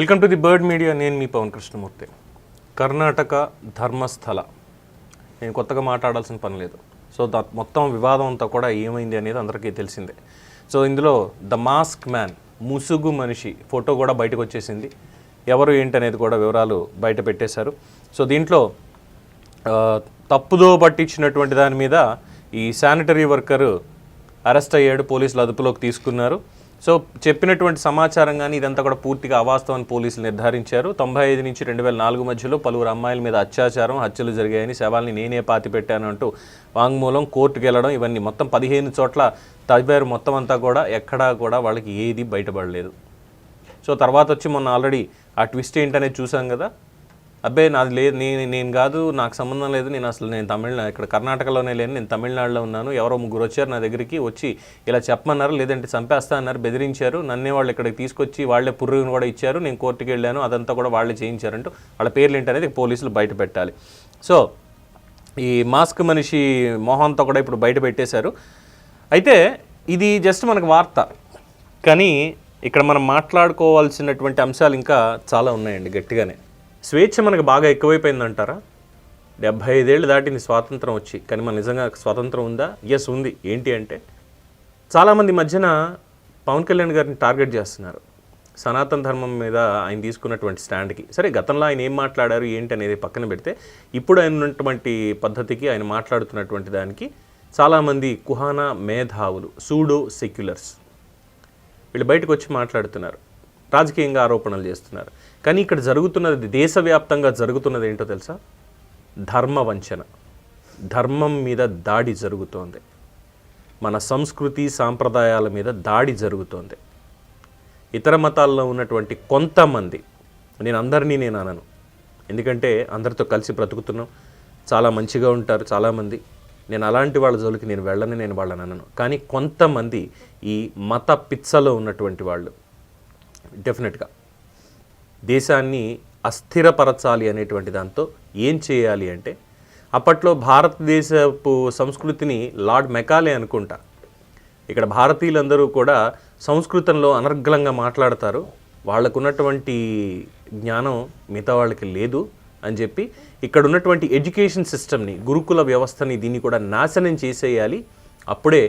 Welcome to the Bird Media. నేను మీ పవన్ కృష్ణమూర్తి. కర్ణాటక ధర్మస్థల. నేను కొత్తగా మాట్లాడాల్సిన పని లేదు. సో దా మొత్తం వివాదం అంతా కూడా ఏమైంది అనేది అందరికీ తెలిసిందే. సో ఇందులో ద మాస్క్ మ్యాన్ ముసుగు మనిషి ఫోటో కూడా బయటకు వచ్చేసింది. ఎవరు ఏంటనేది కూడా వివరాలు బయట పెట్టేశారు. సో దీంట్లో తప్పుదో పట్టించినటువంటి దాని మీద ఈ శానిటరీ వర్కర్ అరెస్ట్ అయ్యాడు పోలీసులు అదుపులోకి తీసుకున్నారు. సో చెప్పినటువంటి సమాచారం కానీ ఇదంతా కూడా పూర్తిగా అవాస్తవం పోలీసులు నిర్ధారించారు. తొంభై ఐదు నుంచి రెండు వేల నాలుగు మధ్యలో పలువురు అమ్మాయిల మీద అత్యాచారం హత్యలు జరిగాయని శవాల్ని నేనే పాతి పెట్టాను అంటూ వాంగ్మూలం కోర్టుకు వెళ్ళడం ఇవన్నీ మొత్తం పదిహేను చోట్ల తవ్వారు మొత్తం అంతా కూడా ఎక్కడా కూడా వాళ్ళకి ఏది బయటపడలేదు. సో తర్వాత వచ్చి మొన్న ఆల్రెడీ ఆ ట్విస్ట్ ఏంటనేది చూసాం కదా? అబ్బే నాది లేదు నేను నేను కాదు నాకు సంబంధం లేదు నేను అసలు నేను తమిళ ఇక్కడ కర్ణాటకలోనే లేను నేను తమిళనాడులో ఉన్నాను ఎవరో ముగ్గురు వచ్చారు నా దగ్గరికి వచ్చి ఇలా చెప్పమన్నారు లేదంటే చంపేస్తా అన్నారు బెదిరించారు నన్నే వాళ్ళు ఇక్కడికి తీసుకొచ్చి వాళ్ళే పుర్రుని కూడా ఇచ్చారు నేను కోర్టుకి వెళ్ళాను అదంతా కూడా వాళ్ళే చేయించారంటూ వాళ్ళ పేర్లు ఏంటనేది పోలీసులు బయట పెట్టాలి. సో ఈ మాస్క్ మనిషి మోహన్తో కూడా ఇప్పుడు బయట పెట్టేశారు. అయితే ఇది జస్ట్ మనకు వార్త. కానీ ఇక్కడ మనం మాట్లాడుకోవాల్సినటువంటి అంశాలు ఇంకా చాలా ఉన్నాయండి గట్టిగానే. స్వేచ్ఛ మనకు బాగా ఎక్కువైపోయిందంటారా? డెబ్భై ఐదేళ్ళు దాటింది స్వాతంత్రం వచ్చి కానీ మన నిజంగా స్వాతంత్రం ఉందా? ఎస్ ఉంది. ఏంటి అంటే చాలామంది మధ్యన పవన్ కళ్యాణ్ గారిని టార్గెట్ చేస్తున్నారు. సనాతన ధర్మం మీద ఆయన తీసుకున్నటువంటి స్టాండ్కి. సరే గతంలో ఆయన ఏం మాట్లాడారు ఏంటి అనేది పక్కన పెడితే ఇప్పుడు ఆయన ఉన్నటువంటి పద్ధతికి ఆయన మాట్లాడుతున్నటువంటి దానికి చాలామంది కుహానా మేధావులు సూడో సెక్యులర్స్ వీళ్ళు బయటకు వచ్చి మాట్లాడుతున్నారు. రాజకీయంగా ఆరోపణలు చేస్తున్నారు. కానీ ఇక్కడ జరుగుతున్నది దేశవ్యాప్తంగా జరుగుతున్నది ఏంటో తెలుసా? ధర్మ వంచన. ధర్మం మీద దాడి జరుగుతోంది. మన సంస్కృతి సాంప్రదాయాల మీద దాడి జరుగుతోంది. ఇతర మతాల్లో ఉన్నటువంటి కొంతమంది నేను అందరినీ నేను అనను ఎందుకంటే అందరితో కలిసి బ్రతుకుతున్నాం చాలా మంచిగా ఉంటారు చాలామంది. నేను అలాంటి వాళ్ళ జోలికి నేను వెళ్ళని నేను వాళ్ళని అనను. కానీ కొంతమంది ఈ మత పిచ్చలో ఉన్నటువంటి వాళ్ళు డెఫినెట్గా దేశాన్ని అస్థిరపరచాలి అనేటువంటి దాంతో ఏం చేయాలి అంటే అప్పట్లో భారతదేశపు సంస్కృతిని లార్డ్ మెకాలే అనుకుంటా. ఇక్కడ భారతీయులందరూ కూడా సంస్కృతంలో అనర్గళంగా మాట్లాడతారు. వాళ్ళకున్నటువంటి జ్ఞానం మిగతా వాళ్ళకి లేదు అని చెప్పి ఇక్కడ ఉన్నటువంటి ఎడ్యుకేషన్ సిస్టమ్ని గురుకుల వ్యవస్థని దీన్ని కూడా నాశనం చేసేయాలి. అప్పుడే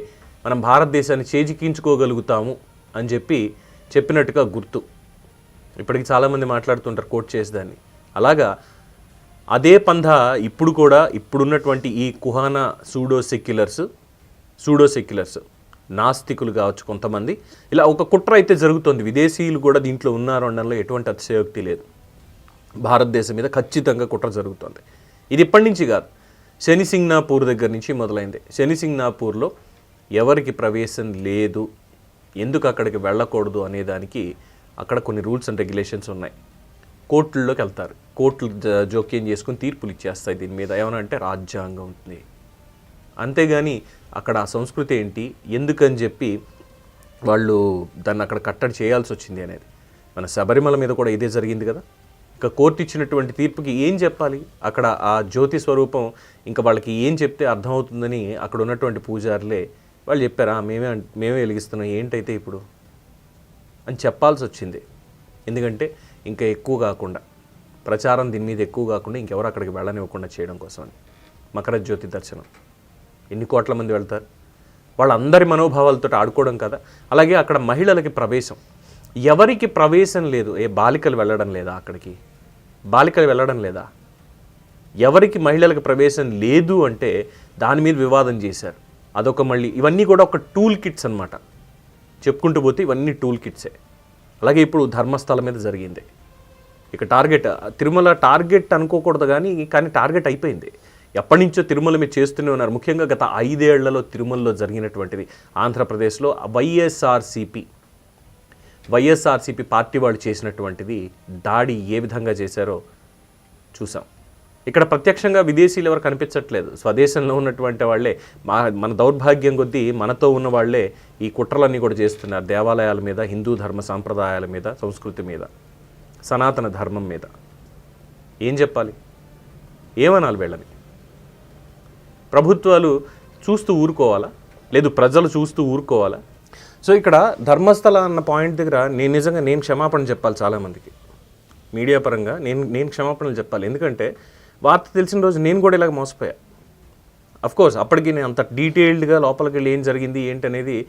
మనం భారతదేశాన్ని చేజిక్కించుకోగలుగుతాము అని చెప్పి చెప్పినట్టుగా గుర్తు. ఇప్పటికి చాలామంది మాట్లాడుతుంటారు కోట్ చేసేదాన్ని. అలాగా అదే పంధ ఇప్పుడు కూడా ఇప్పుడున్నటువంటి ఈ కుహానా సూడో సెక్యులర్స్ సూడో సెక్యులర్స్ నాస్తికులు కావచ్చు కొంతమంది ఇలా ఒక కుట్ర అయితే జరుగుతుంది. విదేశీయులు కూడా దీంట్లో ఉన్నారు అనడంలో ఎటువంటి అతిశయోక్తి లేదు. భారతదేశం మీద ఖచ్చితంగా కుట్ర జరుగుతుంది. ఇది ఇప్పటి నుంచి కాదు. శని సింగ్నాపూర్ దగ్గర నుంచి మొదలైంది. శని సింగ్నాపూర్లో ఎవరికి ప్రవేశం లేదు ఎందుకు అక్కడికి వెళ్ళకూడదు అనేదానికి అక్కడ కొన్ని రూల్స్ అండ్ రెగ్యులేషన్స్ ఉన్నాయి. కోర్టుల్లోకి వెళ్తారు. కోర్టులు జోక్యం చేసుకుని తీర్పులు ఇచ్చేస్తాయి దీని మీద. ఏమన్నా అంటే రాజ్యాంగం ఉంది. అంతేగాని అక్కడ ఆ సంస్కృతి ఏంటి? ఎందుకని చెప్పి వాళ్ళు దాన్ని అక్కడ కట్టడి చేయాల్సి వచ్చింది అనేది. మన శబరిమల మీద కూడా ఇదే జరిగింది కదా. ఇక కోర్టు ఇచ్చినటువంటి తీర్పుకి ఏం చెప్పాలి? అక్కడ ఆ జ్యోతి స్వరూపం ఇంకా వాళ్ళకి ఏం చెప్తే అర్థమవుతుందని అక్కడ ఉన్నటువంటి పూజారులే వాళ్ళు చెప్పారా మేమే మేమే వెలిగిస్తున్నాం ఏంటైతే ఇప్పుడు? అని చెప్పాల్సి వచ్చింది ఎందుకంటే ఇంకా ఎక్కువ కాకుండా ప్రచారం దీని మీద ఎక్కువ కాకుండా ఇంకెవరు అక్కడికి వెళ్ళనివ్వకుండా చేయడం కోసమని. మకర జ్యోతి దర్శనం. ఎన్ని కోట్ల మంది వెళ్తారు? వాళ్ళందరి మనోభావాలతో ఆడుకోవడం కదా. అలాగే అక్కడ మహిళలకి ప్రవేశం. ఎవరికి ప్రవేశం లేదు ఏ బాలికలు వెళ్ళడం లేదా అక్కడికి? బాలికలు వెళ్ళడం లేదా? ఎవరికి మహిళలకు ప్రవేశం లేదు అంటే దాని మీద వివాదం చేశారు. అదొక మళ్ళీ ఇవన్నీ కూడా ఒక టూల్ కిట్స్ అన్నమాట. చెప్పుకుంటూ పోతే ఇవన్నీ టూల్ కిట్సే. అలాగే ఇప్పుడు ధర్మస్థలం మీద జరిగింది. ఇక టార్గెట్ తిరుమల టార్గెట్ అనుకోకూడదు కానీ కానీ టార్గెట్ అయిపోయింది. ఎప్పటి నుంచో తిరుమల మీరు చేస్తూనే ఉన్నారు. ముఖ్యంగా గత ఐదేళ్ళలో తిరుమలలో జరిగినటువంటిది ఆంధ్రప్రదేశ్లో వైఎస్ఆర్సిపి. వైఎస్ఆర్సిపి పార్టీ వాళ్ళు చేసినటువంటిది దాడి ఏ విధంగా చేశారో చూసాం. ఇక్కడ ప్రత్యక్షంగా విదేశీయులు ఎవరు కనిపించట్లేదు. స్వదేశంలో ఉన్నటువంటి వాళ్ళే మా మన దౌర్భాగ్యం కొద్దీ మనతో ఉన్న వాళ్ళే ఈ కుట్రలన్నీ కూడా చేస్తున్నారు. దేవాలయాల మీద హిందూ ధర్మ సాంప్రదాయాల మీద సంస్కృతి మీద సనాతన ధర్మం మీద. ఏం చెప్పాలి? ఏమనాలి వీళ్ళని? ప్రభుత్వాలు చూస్తూ ఊరుకోవాలా? లేదు ప్రజలు చూస్తూ ఊరుకోవాలా? సో ఇక్కడ ధర్మస్థల అన్న పాయింట్ దగ్గర నేను నిజంగా నేను క్షమాపణ చెప్పాలి చాలామందికి. మీడియా పరంగా నేను నేను క్షమాపణలు చెప్పాలి. ఎందుకంటే వార్త తెలిసిన రోజు నేను కూడా ఇలాగ మోసపోయా. అఫ్ కోర్స్ అప్పటికి నేను అంత డీటెయిల్డ్గా లోపలికి వెళ్ళి ఏం జరిగింది ఏంటి అనేది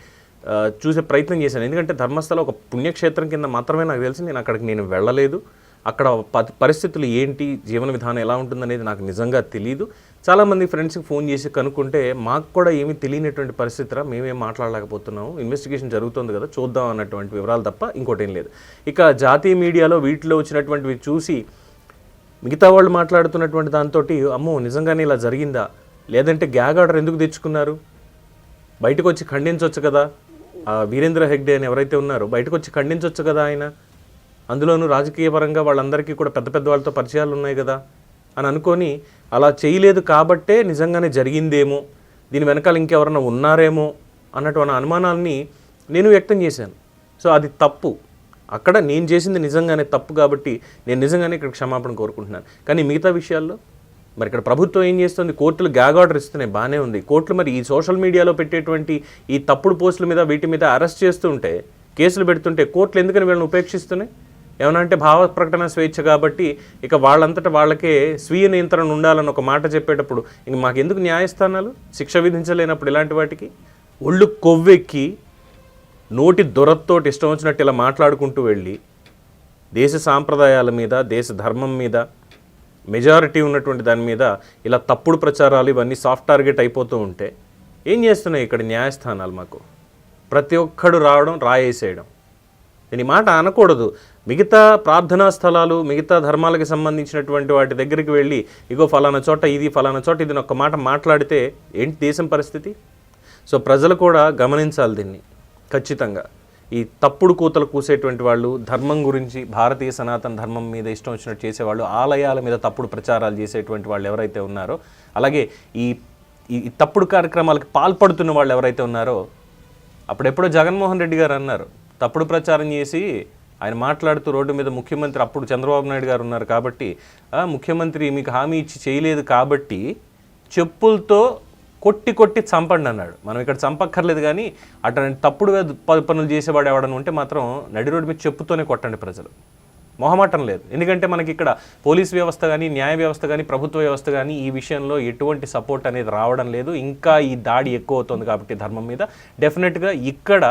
చూసే ప్రయత్నం చేశాను. ఎందుకంటే ధర్మస్థల ఒక పుణ్యక్షేత్రం కింద మాత్రమే నాకు తెలిసి నేను అక్కడికి నేను వెళ్ళలేదు. అక్కడ ప- పరిస్థితులు ఏంటి జీవన విధానం ఎలా ఉంటుందనేది నాకు నిజంగా తెలియదు చాలామంది ఫ్రెండ్స్కి ఫోన్ చేసి కనుక్కుంటే మాకు కూడా ఏమీ తెలియనటువంటి పరిస్థితిరా మేమేం మాట్లాడలేకపోతున్నాము ఇన్వెస్టిగేషన్ జరుగుతుంది కదా చూద్దాం అన్నటువంటి వివరాలు తప్ప ఇంకోటి ఏం లేదు. ఇక జాతీయ మీడియాలో వీటిలో వచ్చినటువంటివి చూసి మిగతా వాళ్ళు మాట్లాడుతున్నటువంటి దాంతో అమ్మో నిజంగానే ఇలా జరిగిందా? లేదంటే గ్యాగ్ ఆర్డర్ ఎందుకు తెచ్చుకున్నారు? బయటకు వచ్చి ఖండించవచ్చు కదా? ఆ వీరేంద్ర హెగ్డే అని ఎవరైతే ఉన్నారో బయటకు వచ్చి ఖండించవచ్చు కదా ఆయన? అందులోనూ రాజకీయ పరంగా వాళ్ళందరికీ కూడా పెద్ద పెద్ద వాళ్ళతో పరిచయాలు ఉన్నాయి కదా? అని అనుకొని అలా చేయలేదు కాబట్టే నిజంగానే జరిగిందేమో? దీని వెనకాల ఇంకెవరన్నా ఉన్నారేమో? అన్నటువంటి అనుమానాల్ని నేను వ్యక్తం చేశాను. సో అది తప్పు. అక్కడ నేను చేసింది నిజంగానే తప్పు కాబట్టి నేను నిజంగానే ఇక్కడ క్షమాపణ కోరుకుంటున్నాను. కానీ మిగతా విషయాల్లో మరి ఇక్కడ ప్రభుత్వం ఏం చేస్తుంది? కోర్టులు గ్యాగ్ ఆర్డర్ ఇస్తున్నాయి బాగానే ఉంది. కోర్టులు మరి ఈ సోషల్ మీడియాలో పెట్టేటువంటి ఈ తప్పుడు పోస్టుల మీద వీటి మీద అరెస్ట్ చేస్తుంటే కేసులు పెడుతుంటే కోర్టులు ఎందుకని వీళ్ళని ఉపేక్షిస్తున్నాయి? ఏమన్నా అంటే భావ ప్రకటన స్వేచ్ఛ కాబట్టి ఇక వాళ్ళంతటా వాళ్ళకే స్వీయ నియంత్రణ ఉండాలని ఒక మాట చెప్పేటప్పుడు ఇంక మాకు ఎందుకు న్యాయస్థానాలు? శిక్ష విధించలేనప్పుడు ఇలాంటి వాటికి? ఒళ్ళు కొవ్వెక్కి నోటి దొరతోటి ఇష్టం వచ్చినట్టు ఇలా మాట్లాడుకుంటూ వెళ్ళి దేశ సాంప్రదాయాల మీద దేశ ధర్మం మీద మెజారిటీ ఉన్నటువంటి దాని మీద ఇలా తప్పుడు ప్రచారాలు ఇవన్నీ సాఫ్ట్ టార్గెట్ అయిపోతూ ఉంటే ఏం చేస్తున్నాయి ఇక్కడ న్యాయస్థానాలు మాకు? ప్రతి ఒక్కడు రావడం రాయేసేయడం. నేను ఈ మాట అనకూడదు. మిగతా ప్రార్థనా స్థలాలు మిగతా ధర్మాలకు సంబంధించినటువంటి వాటి దగ్గరికి వెళ్ళి ఇగో ఫలానా చోట ఇది ఫలానా చోట ఇది ఒక్క మాట మాట్లాడితే ఏంటి దేశం పరిస్థితి? సో ప్రజలు కూడా గమనించాలి దీన్ని. ఖచ్చితంగా. ఈ తప్పుడు కూతలు కూసేటువంటి వాళ్ళు ధర్మం గురించి భారతీయ సనాతన ధర్మం మీద ఇష్టం వచ్చినట్టు చేసేవాళ్ళు ఆలయాల మీద తప్పుడు ప్రచారాలు చేసేటువంటి వాళ్ళు ఎవరైతే ఉన్నారో అలాగే ఈ ఈ తప్పుడు కార్యక్రమాలకు పాల్పడుతున్న వాళ్ళు ఎవరైతే ఉన్నారో అప్పుడెప్పుడో జగన్మోహన్ రెడ్డి గారు అన్నారు. తప్పుడు ప్రచారం చేసి ఆయన మాట్లాడుతూ రోడ్డు మీద ముఖ్యమంత్రి అప్పుడు చంద్రబాబు నాయుడు గారు ఉన్నారు కాబట్టి ముఖ్యమంత్రి మీకు హామీ ఇచ్చి చేయలేదు కాబట్టి చెప్పులతో కొట్టి కొట్టి చంపండి అన్నాడు. మనం ఇక్కడ చంపక్కర్లేదు కానీ అటువంటి తప్పుడు పనులు చేసేవాడు ఎవడని ఉంటే మాత్రం నడి రోడ్డు మీద చెప్పుతోనే కొట్టండి ప్రజలు. మొహమాటం లేదు. ఎందుకంటే మనకి ఇక్కడ పోలీస్ వ్యవస్థ కానీ న్యాయ వ్యవస్థ కానీ ప్రభుత్వ వ్యవస్థ కానీ ఈ విషయంలో ఎటువంటి సపోర్ట్ అనేది రావడం లేదు. ఇంకా ఈ దాడి ఎక్కువ అవుతుంది కాబట్టి ధర్మం మీద. డెఫినెట్గా ఇక్కడ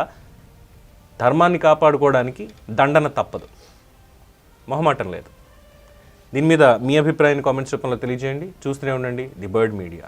ధర్మాన్ని కాపాడుకోవడానికి దండన తప్పదు. మొహమాటం లేదు. దీని మీద మీ అభిప్రాయాన్ని కామెంట్స్ రూపంలో తెలియజేయండి. చూస్తూనే ఉండండి. The Bird Media.